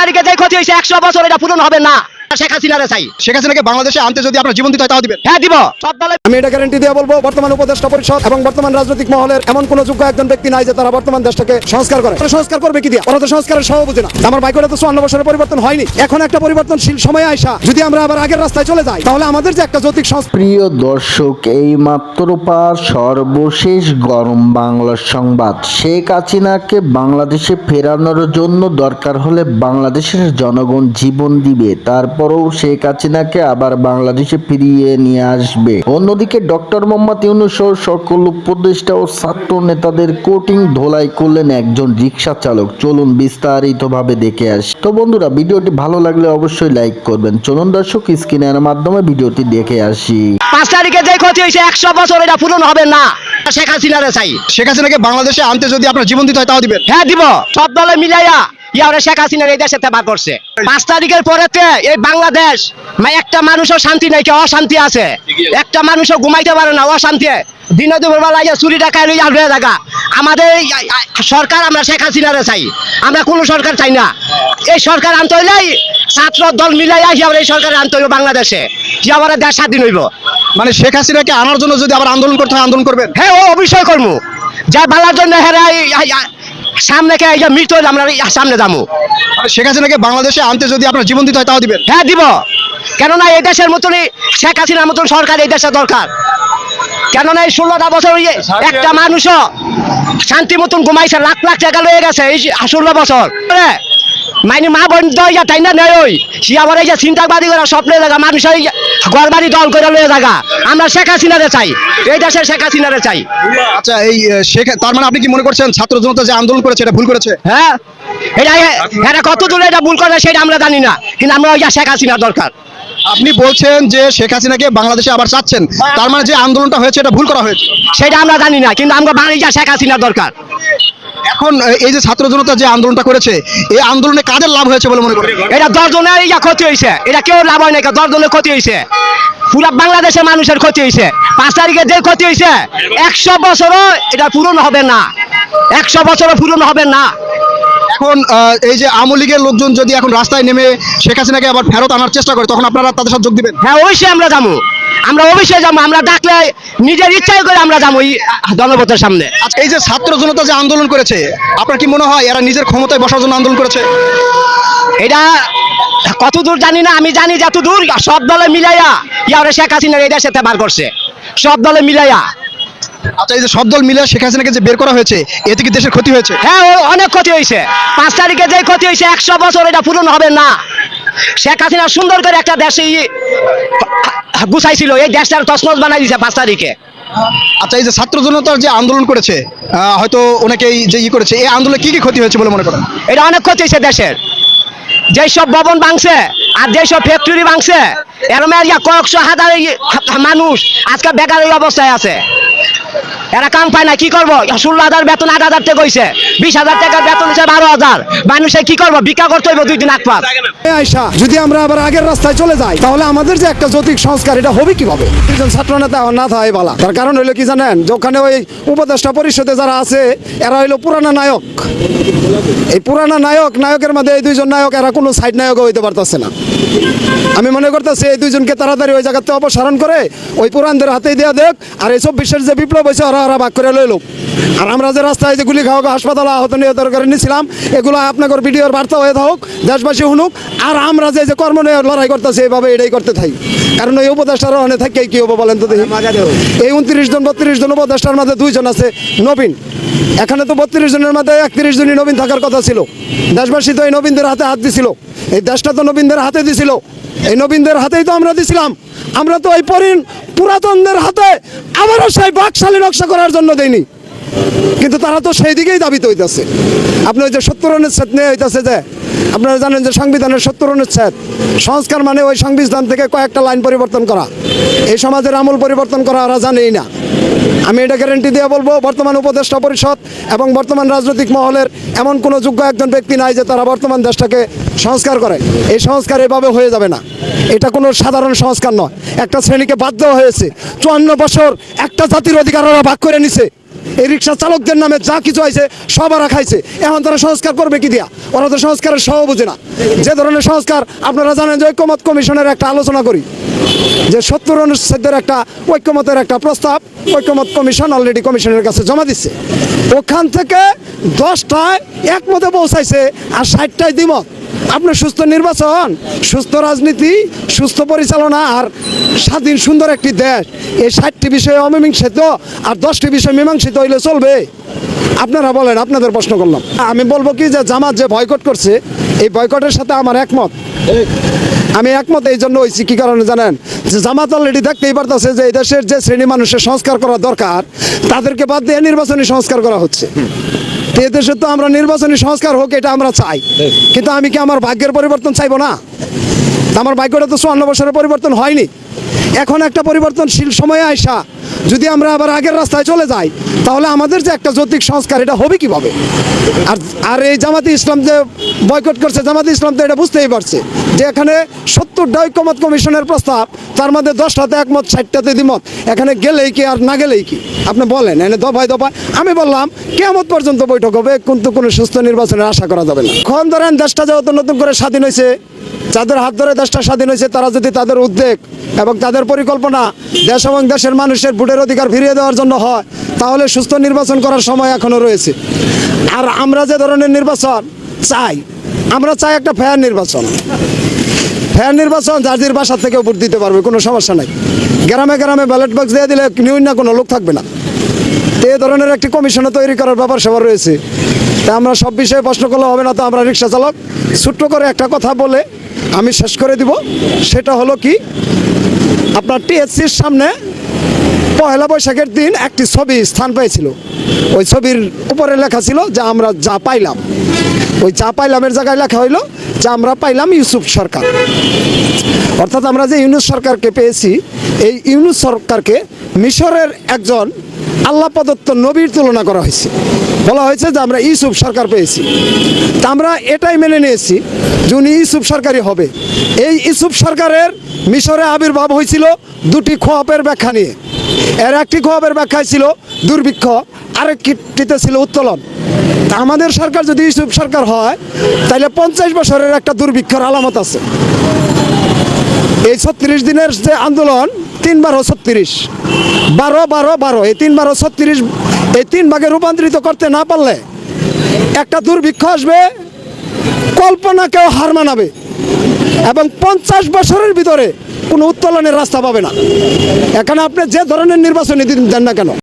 তারিখে যে ক্ষতি হয়েছে একশো বছর এটা পূরণ হবে না। শেখ হাসিনারে চাই। শেখ হাসিনাকে বাংলাদেশে আনতে যদি আপনার জীবন দিতে হয় তাও দিবেন। হ্যাঁ দিব। সব দলে আমি এটা গ্যারান্টি দিয়ে বলব বর্তমান উপদেষ্টা পরিষদ এবং বর্তমান রাজনৈতিক মহলের এমন কোন যোগ্য একজন ব্যক্তি নাই যে তারা বর্তমান দেশটাকে সংস্কার করে। সংস্কার করবে কি দিয়ে? ওরা তো সংস্কারের সহ বুঝে না। আমার বাইকটা তো চুয়ান্ন বছরের পরিবর্তন হয়নি। এখন একটা পরিবর্তনশীল সময় আইসা যদি আমরা আবার আগের রাস্তায় চলে যাই তাহলে আমাদের যে একটা যৌতিক প্রিয় দর্শক এই মাত্র পার সর্বশেষ গরম বাংলা সংবাদ। শেখ হাসিনাকে বাংলাদেশে ফেরানোর জন্য দরকার হলে বাংলাদেশের জনগণ জীবন দিবে। তারপরেও শেখ হাসিনাকে আবার বাংলাদেশে ফিরিয়ে নিয়ে আসবে। অন্যদিকে ডক্টর মোহাম্মদ ইউনুস সহ সকল উপদেষ্টা ও ছাত্র নেতাদের কোটিং ধোলাই করলেন একজন রিক্সা চালক। চলুন বিস্তারিতভাবে দেখে আসি। তো বন্ধুরা ভিডিওটি ভালো লাগলে অবশ্যই লাইক করবেন। চলুন দর্শক স্ক্রিনের মাধ্যমে ভিডিওটি দেখে আসি। পাঁচ তারিখে যে ক্ষতি হয়েছে একশো বছর এটা পূরণ হবে না। শেখ হাসিনারে চাই। শেখ হাসিনাকে বাংলাদেশে আনতে যদি আপনার জীবন দিতে হয় তাও দিবেন। হ্যাঁ দিব। সব দলে মিলাইয়া। ইয়ারে শেখ হাসিনার এই দেশে বার করছে। পাঁচ তারিখের পরেতে এই বাংলাদেশ মানে একটা মানুষও শান্তি নাই কেউ অশান্তি আছে। একটা মানুষও ঘুমাইতে পারে না অশান্তি। দিনে দুপুর বেলা চুরি টাকা লইয়া হয়ে থাকা। আমাদের সরকার আমরা শেখ হাসিনারে চাই। আমরা কোনো সরকার চাই না। এই সরকার আনতে হইলেই ছাত্র দল মিলাইয়া হিয়ার এই সরকার আনতে হইব বাংলাদেশে। হিয়াবার দেশ স্বাধীন হইব। মানে শেখ হাসিনাকে আনার জন্য যদি আবার আন্দোলন করতে হয় আন্দোলন করবেন? হ্যাঁ ও অবশ্যই করব। যা বালার জন্য হেরা সামনে কে এই যে মৃত্যু হইলে আমরা এই সামনে যাব। মানে শেখ হাসিনাকে বাংলাদেশে আনতে যদি আপনার জীবন দিতে হয় তাও দিবেন। হ্যাঁ দিব। কেননা এই দেশের মতনই শেখ হাসিনার মতন সরকার এই দেশে দরকার। কেননা এই ষোলোটা বছর একটা মানুষও শান্তি মতন ঘুমাইছে লাখ লাখ টাকা লয়ে গেছে এই ষোলো বছর? মানে মা বোন দইয়া তাই না? নেই ওই। সে আবার এই যে চিন্তাবাদী করে স্বপ্নে লাগা মানুষ ওই ঘর বাড়ি দল করে লয়ে জায়গা আমরা শেখ হাসিনারে চাই এই দেশের শেখ হাসিনারে চাই। আচ্ছা এই শেখ তার মানে আপনি কি মনে করছেন ছাত্র জনতা যে আন্দোলন করেছে এটা ভুল করেছে? হ্যাঁ এটা এটা কত দূরে এটা ভুল করে সেটা আমরা জানি না কিন্তু আমরা ওই যে শেখ হাসিনার দরকার। আপনি বলছেন যে শেখ হাসিনাকে বাংলাদেশে আবার চাচ্ছেন তার মানে যে আন্দোলনটা হয়েছে এটা ভুল করা হয়েছে। সেটা আমরা জানি না কিন্তু আমরা বাঙালি যা শেখ হাসিনার দরকার। এখন এই যে ছাত্র জনতা যে আন্দোলনটা করেছে এই আন্দোলনে কাদের লাভ হয়েছে বলে মনে করেন? এটা দশজনের ইয়া ক্ষতি হয়েছে এটা কেউ লাভ হয় না দশজনের ক্ষতি হয়েছে। পুরা বাংলাদেশের মানুষের ক্ষতি হয়েছে। পাঁচ তারিখে যে ক্ষতি হয়েছে একশো বছরও এটা পূরণ হবে না। একশো বছরও পূরণ হবে না। এখন এই যে আওয়ামী লীগের লোকজন যদি এখন রাস্তায় নেমে শেখ হাসিনাকে আবার ফেরত আনার চেষ্টা করে তখন আপনারা তাদের সাথে যোগ দিবেন? হ্যাঁ অবশ্যই আমরা যাব। আমরা অবশ্যই যাব আমরা ডাকলে নিজের ইচ্ছাই করে আমরা যাব এই জনপথের সামনে। আচ্ছা এই যে ছাত্র জনতা যে আন্দোলন করেছে আপনার কি মনে হয় এরা নিজের ক্ষমতায় বসার জন্য আন্দোলন করেছে? এটা কত দূর জানি না আমি জানি যত দূর সব দলে মিলাইয়া ইয়ারে শেখ হাসিনার এই দেশে বার করছে। সব দলে মিলাইয়া। আচ্ছা এই যে সব দল মিলে শেখ হাসিনাকে যে বের করা হয়েছে এতে কি দেশের ক্ষতি হয়েছে? হ্যাঁ অনেক ক্ষতি হয়েছে। পাঁচ তারিখে যে ক্ষতি হয়েছে একশো বছর এটা পূরণ হবে না। শেখ হাসিনা সুন্দর করে একটা দেশে গুছাইছিল। এই দেশটার তসমস বানাই দিছে পাঁচ তারিখে। আচ্ছা এই যে ছাত্র জনতার যে আন্দোলন করেছে হয়তো অনেকেই যে ই করেছে এই আন্দোলনে কি কি ক্ষতি হয়েছে বলে মনে করেন? এটা অনেক ক্ষতি হয়েছে দেশের। যেসব ভবন ভাঙছে আর যেসব ফ্যাক্টরি ভাঙছে এরম কয়েকশো হাজার মানুষ আজকে বেকার এই অবস্থায় আছে। এরা কাম পায় না, কি করব? ষোলো হাজার বেতন আট হাজার টাকা হয়েছে বিশ হাজার টাকার বেতন হচ্ছে বারো হাজার। মানুষে কি করব? ভিক্ষা করতে হইব দুই দিন আকপাত আইসা যদি আমরা আবার আগের রাস্তায় চলে যাই, তাহলে আমাদের যে একটা যৌতিক সংস্কার, এটা হবে কীভাবে? একজন ছাত্র নেতা না থাকে বালা। তার কারণ হইল কি জানেন? যে ওখানে ওই উপদেষ্টা পরিষদে যারা আছে, এরা হইল পুরানা নায়ক। এই পুরানা নায়ক, নায়কের মধ্যে এই দুইজন নায়ক, এরা কোনো সাইড নায়ক হইতে পারতেছে না। আমি মনে করতেছি এই দুইজনকে তাড়াতাড়ি ওই জায়গাতে অপসারণ করে ওই পুরানদের হাতেই দেওয়া দেখ, আর এই চব্বিশের যে বিপ্লব হয়েছে, ওরা ওরা ভাগ করে লইল। আর আমরা যে রাস্তায় যে গুলি খাওয়া, হাসপাতাল আহত নিহত করে নিয়েছিলাম এগুলো আপনাদের ভিডিওর বার্তা হয়ে থাকুক, দেশবাসী শুনুক, আর আমরা যে যে কর্ম নিয়ে লড়াই করতেছি, এইভাবে এটাই করতে থাকি। কারণ ওই উপদেষ্টার অনেক থাকে, কি হব বলেন তো দেখি। এই উনত্রিশ জন, বত্রিশ জন উপদেষ্টার মধ্যে দুইজন আছে নবীন। এখানে তো বত্রিশ জনের মধ্যে একত্রিশ জনই নবীন থাকার কথা ছিল। দেশবাসী তো এই নবীনদের হাতে হাত দিছিল। এই দেশটা তো নবীনদের হাতে দিছিল। এই নবীনদের হাতেই তো আমরা দিছিলাম। আমরা তো এই পরিণ পুরাতনদের হাতে আবারও সেই বাকশালী নকশা করার জন্য দেয়নি কিন্তু তারা তো সেই দিকেই দাবিত হইতেছে। আপনি ওই যে সত্তর অনুচ্ছেদ নিয়ে হইতেছে যে, আপনারা জানেন যে সংবিধানের সত্তর অনুচ্ছেদ সংস্কার মানে ওই সংবিধান থেকে কয়েকটা লাইন পরিবর্তন করা। এই সমাজের আমূল পরিবর্তন করা ওরা জানেই না। আমি এটা গ্যারেন্টি দিয়ে বলব, বর্তমান উপদেষ্টা পরিষদ এবং বর্তমান রাজনৈতিক মহলের এমন কোনো যোগ্য একজন ব্যক্তি নাই যে তারা বর্তমান দেশটাকে সংস্কার করে। এই সংস্কার এভাবে হয়ে যাবে না। এটা কোনো সাধারণ সংস্কার নয়। একটা শ্রেণীকে বাধ্য দেওয়া হয়েছে। চুয়ান্ন বছর একটা জাতির অধিকার ওরা ভাগ করে নিছে। এই রিক্সা চালকদের নামে যা কিছু আছে সব খাইছে। এখন তারা সংস্কার করবে কি দিয়া? ওরা তো সংস্কারের সহ বুঝে না। যে ধরনের সংস্কার আপনারা জানেন যে ঐক্যমত কমিশনের একটা আলোচনা করি। যে সত্তর অনুচ্ছেদের একটা ঐক্যমতের একটা প্রস্তাব, ঐক্যমত কমিশন অলরেডি কমিশনের কাছে জমা দিচ্ছে ওখান থেকে দশটায় একমতে পৌঁছাইছে আর ষাটটায় দ্বিমত। আপনার সুস্থ নির্বাচন, সুস্থ রাজনীতি, সুস্থ পরিচালনা আর স্বাধীন সুন্দর একটি দেশ। এই ষাটটি বিষয়ে অমীমাংসিত আর দশটি বিষয় মীমাংসিত হইলে চলবে। আপনারা বলেন, আপনাদের প্রশ্ন করলাম। আমি বলব কি যে জামাত যে বয়কট করছে, এই বয়কটের সাথে আমার একমত। আমি একমত এই জন্য হয়েছি কি কারণে জানেন? যে জামাত অলরেডি দেখতেই পারতেছে যে এই দেশের যে শ্রেণি মানুষের সংস্কার করা দরকার, তাদেরকে বাদ দিয়ে নির্বাচনী সংস্কার করা হচ্ছে। তো এদেশে তো আমরা নির্বাচনী সংস্কার হোক এটা আমরা চাই। কিন্তু আমি কি আমার ভাগ্যের পরিবর্তন চাইব না? আমার ভাগ্যটা তো চুয়ান্ন বছরের পরিবর্তন হয়নি। এখন একটা পরিবর্তনশীল সময়ে আইসা যদি আমরা আবার আগের রাস্তায় চলে যাই, তাহলে আমাদের যে একটা যৌতিক সংস্কার, এটা হবে কীভাবে? আর আর এই জামাতি ইসলাম যে বয়কট করছে, জামাতি ইসলাম তো এটা বুঝতেই পারছে যে এখানে সত্তরটা ঐক্যমত কমিশনের প্রস্তাব, তার মধ্যে দশটাতে একমত, ষাটটাতে দ্বিমত। এখানে গেলেই কি আর না গেলেই কি? আপনি বলেন, এনে দফায় দফায়। আমি বললাম কেমন পর্যন্ত বৈঠক হবে, কিন্তু কোনো সুস্থ নির্বাচনের আশা করা যাবে না। এখন ধরেন দেশটা যেহেতু নতুন করে স্বাধীন হয়েছে, যাদের হাত ধরে দেশটা স্বাধীন হয়েছে, তারা যদি তাদের উদ্বেগ এবং তাদের পরিকল্পনা দেশ এবং দেশের মানুষের ভোটের অধিকার ফিরিয়ে দেওয়ার জন্য হয়, তাহলে সুস্থ নির্বাচন করার সময় এখনও রয়েছে। আর আমরা যে ধরনের নির্বাচন চাই, আমরা চাই একটা ফেয়ার নির্বাচন। ফেয়ার নির্বাচন যার যার বাসা থেকে ভোট দিতে পারবে, কোনো সমস্যা নাই। গ্রামে গ্রামে ব্যালট বক্স দিয়ে দিলে নিউন না কোনো লোক থাকবে না। তো এই ধরনের একটি কমিশনও তৈরি করার ব্যাপার সবার রয়েছে। তা আমরা সব বিষয়ে প্রশ্ন করলে হবে না তো আমরা রিক্সা চালক। ছোট্ট করে একটা কথা বলে আমি শেষ করে দিব। সেটা হলো কি, আপনার টিএসসির সামনে পয়লা বৈশাখের দিন একটি ছবি স্থান পেয়েছিল। ওই ছবির উপরে লেখা ছিল, যে আমরা যা পাইলাম। ওই যা পাইলামের জায়গায় লেখা হইল, যে আমরা পাইলাম ইউসুফ সরকার। অর্থাৎ আমরা যে ইউনুস সরকারকে পেয়েছি, এই ইউনুস সরকারকে মিশরের একজন আল্লাহ প্রদত্ত নবীর তুলনা করা হয়েছে। বলা হয়েছে যে আমরা ইউসুফ সরকার পেয়েছি। তা আমরা এটাই মেনে নিয়েছি যে উনি ইউসুফ সরকারই হবে। এই ইউসুফ সরকারের মিশরে আবির্ভাব হয়েছিল দুটি খোয়াপের ব্যাখ্যা নিয়ে। এর একটি খোয়াবের ব্যাখ্যায় ছিল দুর্ভিক্ষ আরেকটিতে ছিল উত্তোলন। আমাদের সরকার যদি ইউসুফ সরকার হয় তাহলে পঞ্চাশ বছরের একটা দুর্ভিক্ষর আলামত আছে। এই ছত্রিশ দিনের যে আন্দোলন, তিন বারো ছত্রিশ। বারো বারো বারো। এই তিন বারো ছত্রিশ, এই তিন ভাগে রূপান্তরিত করতে না পারলে একটা দুর্ভিক্ষ আসবে কল্পনাকেও হার মানাবে। এবং পঞ্চাশ বছরের ভিতরে কোনো উত্তোলনের রাস্তা পাবে না। এখানে আপনি যে ধরনের নির্বাচনী দিন না কেন?